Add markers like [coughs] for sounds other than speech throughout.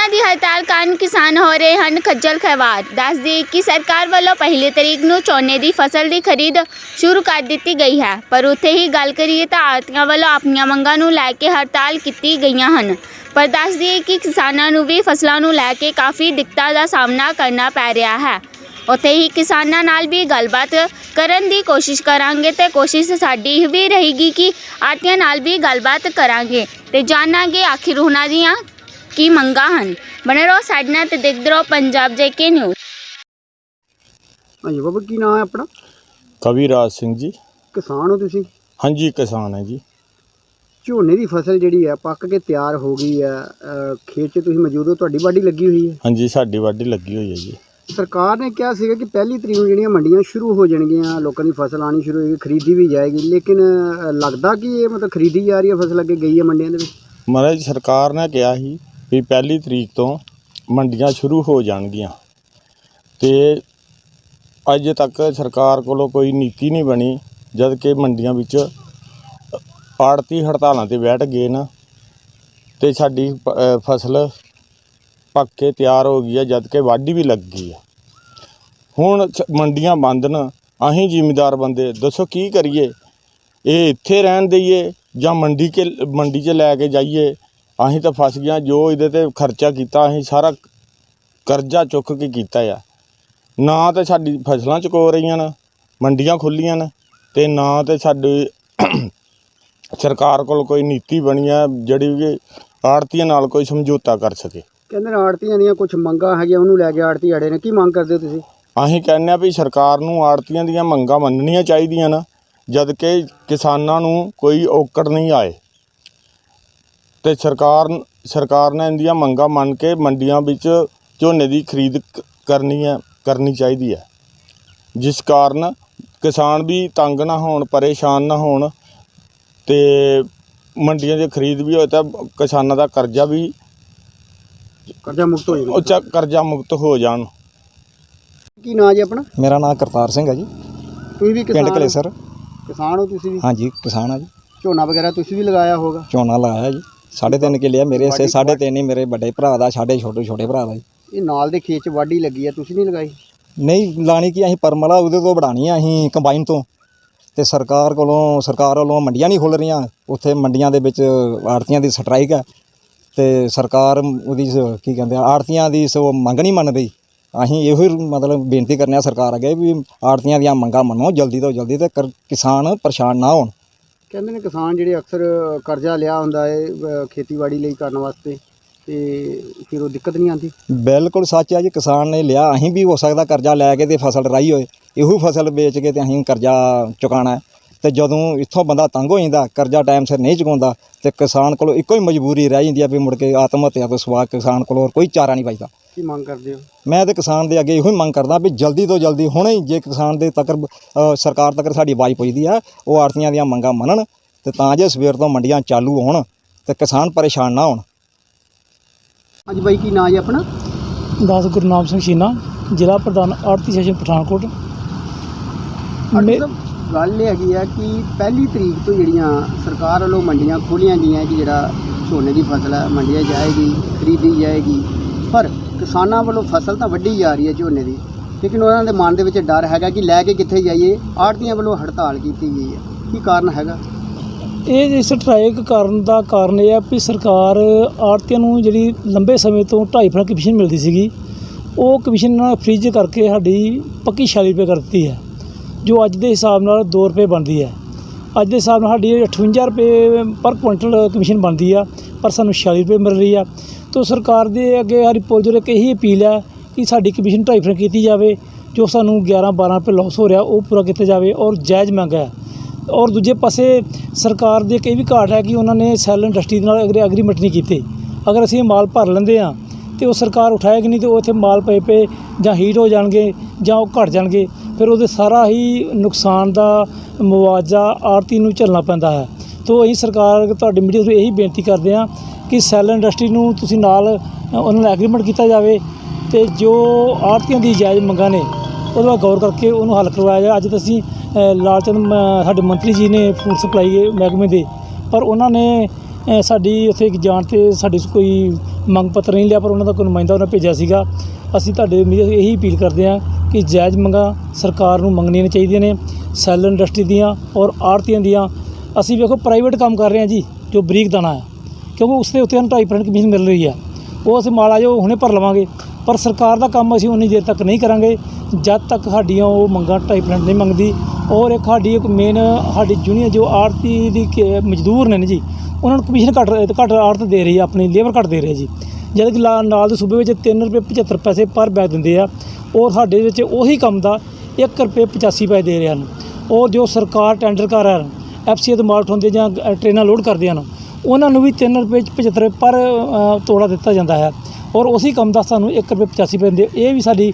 ਆੜਤੀਆਂ ਦੀ ਹੜਤਾਲ ਕਾਰਨ ਕਿਸਾਨ ਹੋ ਰਹੇ ਹਨ ਖੱਜਲ ਖਵਾਰ। ਦੱਸਦੀ ਕਿ ਸਰਕਾਰ ਵੱਲੋਂ ਪਹਿਲੀ ਤਰੀਕ ਨੂੰ ਝੋਨੇ ਦੀ ਫਸਲ ਦੀ ਖਰੀਦ ਸ਼ੁਰੂ ਕਰ ਦਿੱਤੀ ਗਈ ਹੈ। ਪਰ ਉੱਥੇ ਹੀ ਗੱਲ ਕਰੀਏ ਤਾਂ ਆੜਤੀਆਂ ਵੱਲੋਂ ਆਪਣੀਆਂ ਮੰਗਾਂ ਨੂੰ ਲੈ ਕੇ ਹੜਤਾਲ ਕੀਤੀ ਗਈਆਂ ਹਨ। ਪਰ ਦੱਸ ਕਿ ਕਿਸਾਨਾਂ ਨੂੰ ਵੀ ਫਸਲਾਂ ਨੂੰ ਲੈ ਕੇ ਕਾਫੀ ਦਿੱਕਤਾਂ ਦਾ ਸਾਹਮਣਾ ਕਰਨਾ ਪੈ ਰਿਹਾ ਹੈ। ਉੱਥੇ ਹੀ ਕਿਸਾਨਾਂ ਨਾਲ ਵੀ ਗੱਲਬਾਤ ਕਰਨ ਦੀ ਕੋਸ਼ਿਸ਼ ਕਰਾਂਗੇ ਤੇ ਕੋਸ਼ਿਸ਼ ਸਾਡੀ ਇਹ ਵੀ ਰਹੇਗੀ ਕਿ ਆੜਤੀਆਂ ਨਾਲ ਵੀ ਗੱਲਬਾਤ ਕਰਾਂਗੇ ਤੇ ਜਾਣਾਂਗੇ ਆਖਿਰ ਉਹਨਾਂ ਦੀਆਂ ਕੀ ਮੰਗਾਂ ਹਨ ਬਣੇ ਰਹੋ ਸਾਡੇ ਨਾਲ ਤੇ ਦੇਖਦੇ ਰਹੋ ਪੰਜਾਬ ਜੇਕੇ ਨਿਊਜ਼ ਹਾਂਜੀ ਬਾਬਾ ਕੀ ਨਾਮ ਹੈ ਆਪਣਾ? ਕਵੀਰਾਜ ਸਿੰਘ ਜੀ। ਕਿਸਾਨ ਹੋ ਤੁਸੀਂ? ਹਾਂਜੀ ਕਿਸਾਨ ਹੈ ਜੀ। ਝੋਨੇ ਦੀ ਫਸਲ ਜਿਹੜੀ ਹੈ ਪੱਕ ਕੇ ਤਿਆਰ ਹੋ ਗਈ ਹੈ ਅਹ ਖੇਤ 'ਚ ਤੁਸੀਂ ਮੌਜੂਦ ਹੋ ਤੁਹਾਡੀ ਵਾਢੀ ਲੱਗੀ ਹੋਈ ਹੈ? ਹਾਂਜੀ ਸਾਡੀ ਵਾਢੀ ਲੱਗੀ ਹੋਈ ਹੈ ਜੀ। ਸਰਕਾਰ ਨੇ ਕਿਹਾ ਸੀਗਾ ਕਿ ਪਹਿਲੀ ਤਰੀਕ ਨੂੰ ਜਿਹੜੀਆਂ ਮੰਡੀਆਂ ਸ਼ੁਰੂ ਹੋ ਜਾਣਗੀਆਂ ਲੋਕਾਂ ਦੀ ਫਸਲ ਆਣੀ ਸ਼ੁਰੂ ਹੋਏਗੀ ਖਰੀਦੀ ਵੀ ਜਾਏਗੀ ਲੇਕਿਨ ਅਹ, ਲੱਗਦਾ ਕਿ ਇਹ ਮਤਲਬ ਖਰੀਦੀ ਜਾ ਰਹੀ ਹੈ ਫਸਲ ਅੱਗੇ ਗਈ ਹੈ ਮੰਡੀਆਂ ਦੇ ਵਿੱਚ? ਮਹਾਰਾਜ ਸਰਕਾਰ ਨੇ ਕਿਹਾ ਸੀ ਵੀ ਪਹਿਲੀ ਤਰੀਕ ਤੋਂ ਮੰਡੀਆਂ ਸ਼ੁਰੂ ਹੋ ਜਾਣਗੀਆਂ। ਤੇ ਅੱਜ ਤੱਕ ਸਰਕਾਰ ਕੋਲੋਂ ਕੋਈ ਨੀਤੀ ਨਹੀਂ ਬਣੀ, ਜਦ ਕਿ ਮੰਡੀਆਂ ਵਿੱਚ ਆੜਤੀ ਹੜਤਾਲਾਂ ਤੇ ਬੈਠ ਗਏ ਨਾ। ਤੇ ਸਾਡੀ ਪ- ਫਸਲ ਪੱਕ ਕੇ ਤਿਆਰ ਹੋ ਗਈ ਹੈ, ਜਦ ਕਿ ਵਾਢੀ ਵੀ ਲੱਗ ਗਈ ਹੈ। ਹੁਣ ਸ- ਮੰਡੀਆਂ ਬੰਦ ਨਾ, ਅਸੀਂ ਜ਼ਿਮੀਦਾਰ ਬੰਦੇ, ਦੱਸੋ ਕੀ ਕਰੀਏ? ਇਹ ਇੱਥੇ ਰਹਿਣ ਦਈਏ ਜਾਂ ਮੰਡੀ ਕੇ, ਮੰਡੀ 'ਚ ਲੈ ਕੇ ਜਾਈਏ? ਅਸੀਂ ਤਾਂ ਫਸ ਗਿਆ ਜੋ ਇਹਦੇ ਤੇ ਖਰਚਾ ਕੀਤਾ ਅਸੀਂ ਸਾਰਾ ਕਰਜ਼ਾ ਚੁੱਕ ਕੇ ਕੀਤਾ ਆ। ਨਾ ਤਾਂ ਸਾਡੀ ਫਸਲਾਂ ਚੁਕੋ ਰਹੀਆਂ ਨੇ ਮੰਡੀਆਂ ਖੁੱਲੀਆਂ ਨੇ ਤੇ ਨਾ ਤੇ ਸਾਡੀ [coughs] ਸਰਕਾਰ ਕੋਲ ਕੋਈ ਨੀਤੀ ਬਣੀ ਆ ਜਿਹੜੀ ਕਿ ਆੜਤੀਆਂ ਨਾਲ ਕੋਈ ਸਮਝੌਤਾ ਕਰ ਸਕੇ। ਕਹਿੰਦੇ ਨੇ ਆੜਤੀਆਂ ਦੀਆਂ ਕੁਝ ਮੰਗਾਂ ਹੈਗੀਆਂ ਉਹਨੂੰ ਲੈ ਕੇ ਆੜਤੀ ਅੜੇ ਨੇ। ਕੀ ਮੰਗ ਕਰਦੇ ਹੋ ਤੁਸੀਂ? ਅਸੀਂ ਕਹਿੰਦੇ ਆ ਵੀ ਸਰਕਾਰ ਨੂੰ ਆੜਤੀਆਂ ਦੀਆਂ ਮੰਗਾਂ ਮੰਨਣੀਆਂ ਚਾਹੀਦੀਆਂ ਨਾ ਜਦ ਕਿ ਕਿਸਾਨਾਂ ਨੂੰ ਕੋਈ ਔਕੜ ਨਹੀਂ ਆਏ। ਤੇ ਸਰਕਾਰ ਸਰਕਾਰ ਨੇ ਇਹਦੀਆਂ ਮੰਗਾਂ ਮੰਨ ਕੇ ਮੰਡੀਆਂ ਵਿੱਚ ਝੋਨੇ ਦੀ ਖਰੀਦ ਕਰਨੀ ਹੈ ਕਰਨੀ ਚਾਹੀਦੀ ਹੈ। ਜਿਸ ਕਾਰਨ ਕਿਸਾਨ ਵੀ ਤੰਗ ਨਾ ਹੋਣ ਪਰੇਸ਼ਾਨ ਨਾ ਹੋਣ ਤੇ ਮੰਡੀਆਂ 'ਚ ਖਰੀਦ ਵੀ ਹੋਏ ਤਾਂ ਕਿਸਾਨਾਂ ਦਾ ਕਰਜ਼ਾ ਵੀ ਕਰਜ਼ਾ ਮੁਕਤ ਹੋ ਜਾਏਗਾ ਉੱਚਾ ਕਰਜ਼ਾ ਮੁਕਤ ਹੋ ਜਾਣ। ਕੀ ਨਾਂ ਜੀ ਆਪਣਾ? ਮੇਰਾ ਨਾਮ ਕਰਤਾਰ ਸਿੰਘ ਹੈ ਜੀ। ਤੁਸੀਂ ਵੀ ਕਿਸਾਨ ਪਿੰਡ ਹੋ? ਕਲੇਸਰ। ਕਿਸਾਨ ਹੋ ਤੁਸੀਂ ਵੀ? ਹਾਂਜੀ ਕਿਸਾਨ ਆ ਜੀ। ਝੋਨਾ ਵਗੈਰਾ ਤੁਸੀਂ ਵੀ ਲਗਾਇਆ ਹੋਗਾ ਝੋਨਾ ਲਾਇਆ ਜੀ। ਸਾਢੇ ਤਿੰਨ ਕਿੱਲੇ ਆ ਮੇਰੇ ਸਾਢੇ ਤਿੰਨ ਹੀ ਮੇਰੇ ਵੱਡੇ ਭਰਾ ਦਾ ਸਾਡੇ ਛੋਟੇ ਛੋਟੇ ਭਰਾ ਦਾ ਜੀ। ਇਹ ਨਾਲ ਦੇ ਖੇਤ 'ਚ ਵਾਢੀ ਲੱਗੀ ਹੈ ਤੁਸੀਂ ਨਹੀਂ ਲਗਾਈ? ਨਹੀਂ ਲਾਣੀ ਕੀ ਅਸੀਂ ਪਰਮਲਾ ਉਹਦੇ ਤੋਂ ਵਡਾਣੀ ਆ ਅਸੀਂ ਕੰਬਾਈਨ ਤੋਂ। ਤੇ ਸਰਕਾਰ ਕੋਲੋਂ ਸਰਕਾਰ ਵੱਲੋਂ ਮੰਡੀਆਂ ਨਹੀਂ ਖੁੱਲ ਰਹੀਆਂ ਉੱਥੇ ਮੰਡੀਆਂ ਦੇ ਵਿੱਚ ਆੜਤੀਆਂ ਦੀ ਸਟ੍ਰਾਈਕ ਹੈ ਤੇ ਸਰਕਾਰ ਉਹਦੀ ਕੀ ਕਹਿੰਦੇ ਆ ਆੜਤੀਆਂ ਦੀ ਸੋ ਮੰਗ ਨਹੀਂ ਮੰਨ ਰਹੀ ਅਸੀਂ ਇਹੋ ਹੀ ਮਤਲਬ ਬੇਨਤੀ ਕਰਨੇ ਆ ਸਰਕਾਰ ਅੱਗੇ ਵੀ ਆੜਤੀਆਂ ਦੀਆਂ ਮੰਗਾਂ ਮੰਨੋ ਜਲਦੀ ਤੋਂ ਜਲਦੀ ਤੇ ਕਿਸਾਨ ਪਰੇਸ਼ਾਨ ਨਾ ਹੋਣ। ਕਹਿੰਦੇ ਨੇ ਕਿਸਾਨ ਜਿਹੜੇ ਅਕਸਰ ਕਰਜ਼ਾ ਲਿਆ ਹੁੰਦਾ ਹੈ ਅਹ ਖੇਤੀਬਾੜੀ ਲਈ ਕਰਨ ਵਾਸਤੇ, ਤੇ ਫਿਰ ਉਹ ਦਿੱਕਤ ਨਹੀਂ ਆਉਂਦੀ ਬਿਲਕੁਲ ਸੱਚ ਹੈ ਜੀ, ਕਿਸਾਨ ਨੇ ਲਿਆ ਅਸੀਂ ਵੀ ਹੋ ਸਕਦਾ ਕਰਜ਼ਾ ਲੈ ਕੇ ਤੇ ਫਸਲ ਰਾਈ ਹੋਏ ਇਹੋ ਫਸਲ ਵੇਚ ਕੇ ਤੇ ਅਸੀਂ ਕਰਜ਼ਾ ਚੁਕਾਣਾ ਹੈ। ਤੇ ਜਦੋਂ ਇੱਥੋਂ ਬੰਦਾ ਤੰਗ ਹੋ ਜਾਂਦਾ ਕਰਜ਼ਾ ਟਾਈਮ ਸਿਰ ਨਹੀਂ ਚੁਕਾਉਂਦਾ ਤੇ ਕਿਸਾਨ ਕੋਲ ਇੱਕੋ ਹੀ ਮਜਬੂਰੀ ਰਹਿ ਜਾਂਦੀ ਆ ਵੀ ਮੁੜ ਕੇ ਆਤਮ ਹੱਤਿਆ ਤੋਂ ਸਿਵਾ ਕਿਸਾਨ ਕੋਲ ਹੋਰ ਕੋਈ ਚਾਰਾ ਨਹੀਂ ਬਚਦਾ ਕੀ ਮੰਗ ਕਰਦੇ ਹੋ? ਮੈਂ ਤੇ ਕਿਸਾਨ ਦੇ ਅੱਗੇ ਇਹੋ ਹੀ ਮੰਗ ਕਰਦਾ ਵੀ ਜਲਦੀ ਤੋਂ ਜਲਦੀ ਹੁਣੇ ਹੀ ਜੇ ਕਿਸਾਨ ਦੇ ਤੱਕ ਸਰਕਾਰ ਤੱਕ ਸਾਡੀ ਆਵਾਜ਼ ਪਹੁੰਚਦੀ ਆ ਉਹ ਆੜਤੀਆਂ ਦੀਆਂ ਮੰਗਾਂ ਮੰਨਣ ਤੇ ਤਾਂ ਜੇ ਸਵੇਰ ਤੋਂ ਮੰਡੀਆਂ ਚਾਲੂ ਹੋਣ ਤੇ ਕਿਸਾਨ ਪਰੇਸ਼ਾਨ ਨਾ ਹੋਣ। ਅੱਜ ਬਾਈ ਕੀ ਨਾਂ ਜੀ ਆਪਣਾ? ਦਾਸ ਗੁਰਨਾਮ ਸਿੰਘ ਸ਼ੀਨਾ ਜ਼ਿਲ੍ਹਾ ਪ੍ਰਧਾਨ ਆੜਤੀ ਸੈਸ਼ਨ ਪਠਾਨਕੋਟ। ਗੱਲ ਇਹ ਹੈਗੀ ਆ ਕਿ ਪਹਿਲੀ ਤਰੀਕ ਤੋਂ ਜਿਹੜੀਆਂ ਸਰਕਾਰ ਵੱਲੋਂ ਮੰਡੀਆਂ ਖੋਲੀਆਂ ਗਈਆਂ ਕਿ ਜਿਹੜਾ ਝੋਨੇ ਦੀ ਫਸਲ ਹੈ ਮੰਡੀਆਂ ਜਾਏਗੀ, ਖਰੀਦੀ ਜਾਏਗੀ, ਪਰ ਕਿਸਾਨਾਂ ਵੱਲੋਂ ਫਸਲ ਤਾਂ ਵੱਢੀ ਜਾ ਰਹੀ ਹੈ ਝੋਨੇ ਦੀ, ਲੇਕਿਨ ਉਹਨਾਂ ਦੇ ਮਨ ਦੇ ਵਿੱਚ ਡਰ ਹੈਗਾ ਕਿ ਲੈ ਕੇ ਕਿੱਥੇ ਜਾਈਏ, ਆੜਤੀਆਂ ਵੱਲੋਂ ਹੜਤਾਲ ਕੀਤੀ ਗਈ ਹੈ। ਕੀ ਕਾਰਨ ਹੈਗਾ? ਇਹ ਇਸ ਸਟ੍ਰਾਈਕ ਕਰਨ ਦਾ ਕਾਰਨ ਇਹ ਆ ਵੀ ਸਰਕਾਰ ਆੜਤੀਆਂ ਨੂੰ ਜਿਹੜੀ ਲੰਬੇ ਸਮੇਂ ਤੋਂ 2.5 ਕਮਿਸ਼ਨ ਮਿਲਦੀ ਸੀਗੀ, ਉਹ ਕਮਿਸ਼ਨ ਨਾਲ ਫ੍ਰੀਜ ਕਰਕੇ ਸਾਡੀ ਪੱਕੀ 46 ਰੁਪਏ ਕਰ ਦਿੱਤੀ ਹੈ। ਜੋ ਅੱਜ ਦੇ ਹਿਸਾਬ ਨਾਲ 2 ਰੁਪਏ ਬਣਦੀ ਹੈ। ਅੱਜ ਦੇ ਹਿਸਾਬ ਨਾਲ ਸਾਡੀ 58 ਰੁਪਏ ਪਰ ਕੁਇੰਟਲ ਕਮਿਸ਼ਨ ਬਣਦੀ ਆ, ਪਰ ਸਾਨੂੰ 46 ਰੁਪਏ ਮਿਲ ਰਹੀ ਆ। ਤੋਂ ਸਰਕਾਰ ਦੇ ਅੱਗੇ ਹਰੀ ਪੁਲ ਇੱਕ ਇਹੀ ਅਪੀਲ ਹੈ ਕਿ ਸਾਡੀ ਕਮਿਸ਼ਨ 2.5 ਕੀਤੀ ਜਾਵੇ। ਜੋ ਸਾਨੂੰ 11 12 ਰੁਪਏ ਲਾਸ ਹੋ ਰਿਹਾ, ਉਹ ਪੂਰਾ ਕੀਤਾ ਜਾਵੇ ਔਰ ਜਾਇਜ਼ ਮੰਗ ਹੈ। ਔਰ ਦੂਜੇ ਪਾਸੇ ਸਰਕਾਰ ਦੀ ਕਈ ਵੀ ਘਾਟ ਹੈ ਕਿ ਉਹਨਾਂ ਨੇ ਸੈਲ ਇੰਡਸਟਰੀ ਦੇ ਨਾਲ ਅਗਰ ਐਗਰੀਮੈਂਟ ਨਹੀਂ ਕੀਤੇ। ਅਗਰ ਅਸੀਂ ਮਾਲ ਭਰ ਲੈਂਦੇ ਆ ਤੇ ਉਹ ਸਰਕਾਰ ਉਠਾਏਗੀ ਨਹੀਂ ਤੇ ਉਹ ਇੱਥੇ ਮਾਲ ਪਏ ਪਏ ਜਾਂ ਹੀਟ ਹੋ ਜਾਣਗੇ ਜਾਂ ਉਹ ਘਟ ਜਾਣਗੇ। ਫਿਰ ਉਹਦੇ ਸਾਰਾ ਹੀ ਨੁਕਸਾਨ ਦਾ ਮੁਆਵਜ਼ਾ ਆੜਤੀ ਨੂੰ ਝੱਲਣਾ ਪੈਂਦਾ ਹੈ। ਤੋਂ ਅਸੀਂ ਸਰਕਾਰ ਤੁਹਾਡੀ ਮੀਡੀਆ ਤੋਂ ਇਹੀ ਬੇਨਤੀ ਕਰਦੇ ਹਾਂ ਕਿ ਸੈਲ ਇੰਡਸਟਰੀ ਨੂੰ ਤੁਸੀਂ ਨਾਲ ਉਹਨਾਂ ਨਾਲ ਐਗਰੀਮੈਂਟ ਕੀਤਾ ਜਾਵੇ ਤੇ ਜੋ ਆੜਤੀਆਂ ਦੀ ਜਾਇਜ਼ ਮੰਗਾਂ ਨੇ, ਉਹਦਾ ਗੌਰ ਕਰਕੇ ਉਹਨੂੰ ਹੱਲ ਕਰਵਾਇਆ ਜਾਵੇ ਅੱਜ ਤਾਂ ਅਸੀਂ ਲਾਲਚੰਦ ਸਾਡੇ ਮੰਤਰੀ ਜੀ ਨੇ ਫੂਡ ਸਪਲਾਈ ਮਹਿਕਮੇ ਦੇ, ਪਰ ਉਹਨਾਂ ਨੇ ਸਾਡੀ ਉੱਥੇ ਜਾਣ ਤੇ ਸਾਡੀ ਕੋਈ ਮੰਗ ਪੱਤਰ ਨਹੀਂ ਲਿਆ, ਪਰ ਉਹਨਾਂ ਦਾ ਕੋਈ ਨੁਮਾਇੰਦਾ ਉਹਨਾਂ ਭੇਜਿਆ ਸੀਗਾ। ਅਸੀਂ ਤੁਹਾਡੇ ਮੀਡੀਆ ਤੋਂ ਇਹੀ ਅਪੀਲ ਕਰਦੇ ਹਾਂ ਕਿ ਜਾਇਜ਼ ਮੰਗਾਂ ਸਰਕਾਰ ਨੂੰ ਮੰਗਣੀਆਂ ਚਾਹੀਦੀਆਂ ਨੇ, ਸੈਲ ਇੰਡਸਟਰੀ ਦੀਆਂ ਔਰ ਆੜਤੀਆਂ ਦੀਆਂ। ਅਸੀਂ ਵੇਖੋ ਪ੍ਰਾਈਵੇਟ ਕੰਮ ਕਰ ਰਹੇ ਹਾਂ ਜੀ, ਜੋ ਬਰੀਕ ਦਾਣਾ ਹੈ, ਕਿਉਂਕਿ ਉਸ ਦੇ ਉੱਤੇ ਸਾਨੂੰ 2.5% ਕਮਿਸ਼ਨ ਮਿਲ ਰਹੀ ਹੈ। ਉਹ ਅਸੀਂ ਮਾਲ ਆ ਹੁਣੇ ਭਰ ਲਵਾਂਗੇ। ਪਰ ਸਰਕਾਰ ਦਾ ਕੰਮ ਅਸੀਂ ਉਨੀ ਦੇਰ ਤੱਕ ਨਹੀਂ ਕਰਾਂਗੇ। ਜਦ ਤੱਕ ਸਾਡੀਆਂ ਉਹ ਮੰਗਾਂ 2.5% ਨਹੀਂ ਮੰਗਦੀ, ਔਰ ਇੱਕ ਸਾਡੀ ਇੱਕ ਮੇਨ ਸਾਡੀ ਜੂਨੀਅਰ ਜੋ ਆੜਤੀ ਦੀ ਕੇ- ਮਜ਼ਦੂਰ ਨੇ ਜੀ, ਉਹਨਾਂ ਨੂੰ ਕਮਿਸ਼ਨ ਘੱਟ ਘੱਟ ਆੜਤ ਦੇ ਰਹੀ ਹੈ, ਆਪਣੀ ਲੇਬਰ ਘੱਟ ਦੇ ਰਹੀ ਹੈ ਜੀ। ਜਦ ਕਿ ਲਾ- ਨਾਲ ਦੇ ਸੂਬੇ ਵਿੱਚ 3 ਰੁਪਏ 75 ਪੈਸੇ ਪਰ ਬੈਗ ਦਿੰਦੇ ਆ। ਉਹ ਸਾਡੇ ਵਿੱਚ ਉਹੀ ਕੰਮ ਦਾ 1 ਰੁਪਏ 85 ਪੈਸੇ ਦੇ ਰਹੇ ਹਨ। ਉਹ ਜੋ ਸਰਕਾਰ ਟੈਂਡਰ ਕਰ ਰਿਹਾ ਐਫਸੀਏ ਤੋਂ ਮਾਲ ਹੁੰਦੇ ਜਾਂ ਅ, ਟ੍ਰੇਨਾਂ ਲੋਡ ਕਰਦੇ ਹਨ ਉਹਨਾਂ ਨੂੰ ਵੀ 3 ਰੁਪਏ 75 ਪਰ ਤੋੜਾ ਦਿੱਤਾ ਜਾਂਦਾ ਹੈ। ਔਰ ਉਸੇ ਕੰਮ ਦਾ ਸਾਨੂੰ 1 ਰੁਪਏ 85 ਪੈਸੇ ਦਿੰਦੇ। ਇਹ ਵੀ ਸਾਡੀ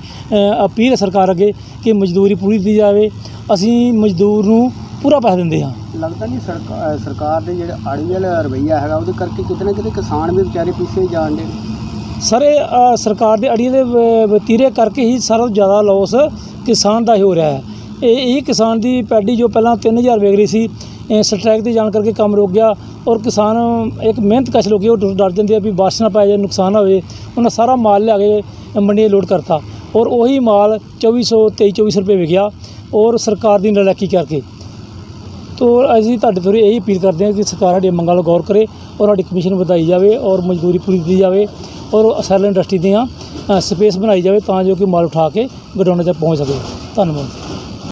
ਅਪੀਲ ਹੈ ਸਰਕਾਰ ਅੱਗੇ ਕਿ ਮਜ਼ਦੂਰੀ ਪੂਰੀ ਦਿੱਤੀ ਜਾਵੇ। ਅਸੀਂ ਮਜ਼ਦੂਰ ਨੂੰ ਪੂਰਾ ਪੈਸਾ ਦਿੰਦੇ ਹਾਂ। ਲੱਗਦਾ ਨਹੀਂ ਸਰਕਾਰ ਦੇ ਜਿਹੜਾ ਆੜੀ ਵਾਲਾ ਰਵਈਆ ਹੈਗਾ ਉਹਦੇ ਕਰਕੇ ਕਿਤੇ ਨਾ ਕਿਤੇ ਕਿਸਾਨ ਵੀ ਵਿਚਾਰੇ ਪਿੱਛੇ ਜਾਣ ਦੇ ਸਰ, ਇਹ ਸਰਕਾਰ ਦੇ ਅੜੀਏ ਦੇ ਵਤੀਰੇ ਕਰਕੇ ਹੀ ਸਾਰਾ ਤੋਂ ਜ਼ਿਆਦਾ ਲਾਸ ਕਿਸਾਨ ਦਾ ਹੀ ਹੋ ਰਿਹਾ ਹੈ। ਇਹ ਇਹ ਕਿਸਾਨ ਦੀ ਪੈਡੀ ਜੋ ਪਹਿਲਾਂ 3000 ਵੇਚ ਰਹੀ ਸੀ ਸਟ੍ਰੈਕ ਸਟ੍ਰਾਈਕ ਦੀ ਜਾਣ ਕਰਕੇ ਕੰਮ ਰੁਕ ਗਿਆ ਔਰ ਕਿਸਾਨ ਇੱਕ ਮਿਹਨਤ ਕਸ਼ ਲੋਕੀ ਉਹ ਡਰ ਜਾਂਦੇ ਆ ਵੀ ਬਾਰਿਸ਼ ਨਾ ਪੈ ਜਾਏ, ਨੁਕਸਾਨ ਨਾ ਹੋਵੇ। ਉਹਨਾਂ ਸਾਰਾ ਮਾਲ ਲਿਆ ਕੇ ਮੰਡੀ ਲੋਡ ਕਰਤਾ ਔਰ ਉਹੀ ਮਾਲ 2400 2300 ਰੁਪਏ ਵਿਕਿਆ ਔਰ ਸਰਕਾਰ ਦੀ ਨਲਾਇਕੀ ਕਰਕੇ। ਤੋ ਅਸੀਂ ਤੁਹਾਡੇ ਤੋਂ ਇਹੀ ਅਪੀਲ ਕਰਦੇ ਹਾਂ ਕਿ ਸਰਕਾਰ ਸਾਡੀਆਂ ਮੰਗਾਂ ਵੱਲ ਗੌਰ ਕਰੇ ਔਰ ਸਾਡੀ ਕਮਿਸ਼ਨ ਵਧਾਈ ਜਾਵੇ ਔਰ ਮਜ਼ਦੂਰੀ ਪੂਰੀ ਦਿੱਤੀ ਜਾਵੇ। ਔਰ ਸੈਲ ਇੰਡਸਟਰੀ ਦੀਆਂ ਸਪੇਸ ਬਣਾਈ ਜਾਵੇ ਤਾਂ ਜੋ ਕਿ ਮਾਲ ਉਠਾ ਕੇ ਗਡਾਊਨਾਂ ਤੱਕ ਪਹੁੰਚ ਸਕੇ। ਧੰਨਵਾਦ।